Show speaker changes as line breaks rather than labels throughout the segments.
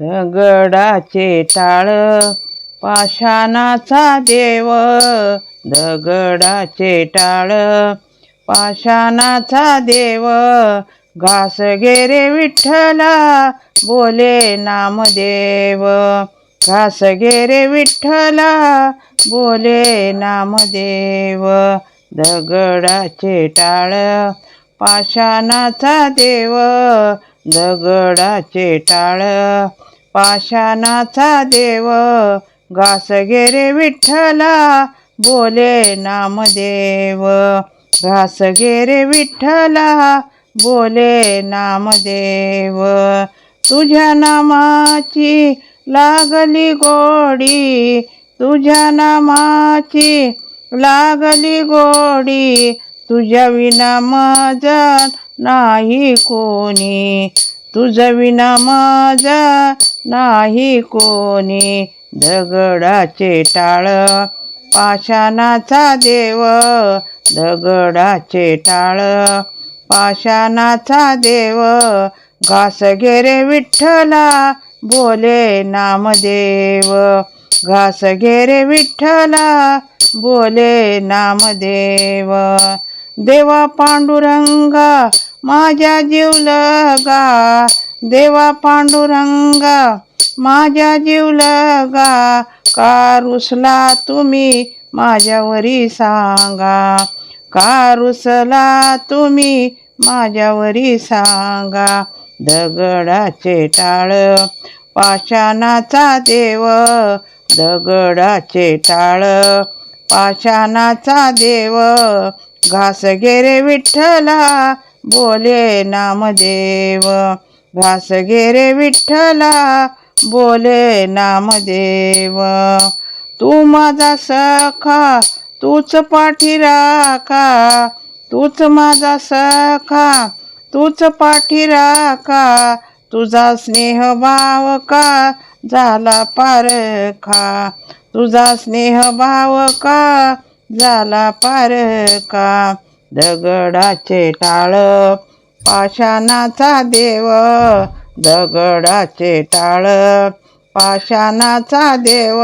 दगडाचे टाळ पाषाणाचा देव. दगडाचे टाळ पाषाणाचा देव. घास गेरे विठ्ठला बोले नामदेव. घास गेरे विठ्ठला बोले नामदेव. दगडाचे टाळ पाषाणाचा देव. दगडाचे टाळ पाषाणाचा देव घासगेरे विठ्ठला बोले नामदेव. घासगेरे विठ्ठला बोले नामदेव. तुझ्या नामाची लागली गोडी तुझ्या नामाची लागली गोडी तुझ्या विना माझा नाही कोणी. तुझं विना माझा नाही कोणी दगडाचे टाळ. पाषाणाचा देव दगडाचे टाळ. पाषाणाचा देव घासघेरे विठ्ठला बोले नामदेव. घासघेरे विठ्ठला बोले नामदेव. देवा पांडुरंगा माझ्या जीवलगा. देवा पांडुरंगा माझ्या जीवलगा का रुसला तुम्ही माझ्यावरी सांगा. का रुसला तुम्ही माझ्यावरी सांगा. दगडाचे टाळ पाषाणाचा देव. दगडाचे टाळ पाषाणाचा देव. घासगेरे विठ्ठला बोले नामदेव. घासगेरे विठ्ठला बोले नामदेव तू माझा सखा तूच पाठी राखा तूच माझा सखा तूच पाठी राखा तुझा स्नेह भाव का झाला पारखा तुझा स्नेह भाव का झाला पारखा दगडाचे टाळ पाषाणाचा देव दगडाचे टाळ. पाषाणाचा देव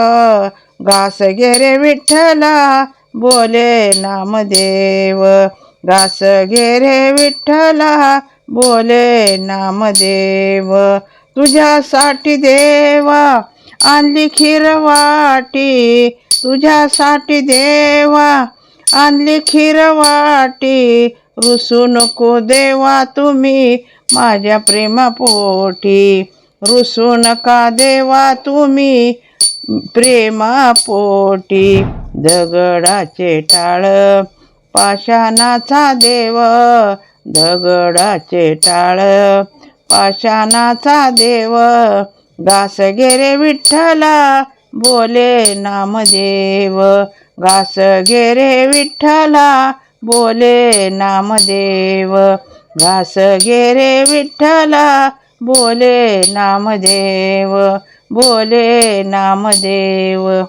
घासगेरे विठ्ठला बोले नामदेव. घासगेरे विठ्ठला बोले नामदेव. तुझ्यासाठी देवा आणली खीरवाटी तुझ्यासाठी देवा आणली खीरवाटी रुसू नको देवा तुम्ही माझ्या प्रेमापोटी. रुसू नका देवा तुम्ही प्रेमापोटी. दगडाचे टाळ पाषाणाचा देव. दगडाचे टाळ पाषाणाचा देव. घासगेरे विठ्ठला बोले नामदेव. घासगेरे विठ्ठला बोले नामदेव. घास गेरे विठ्ठला. बोले नामदेव. बोले नामदेव.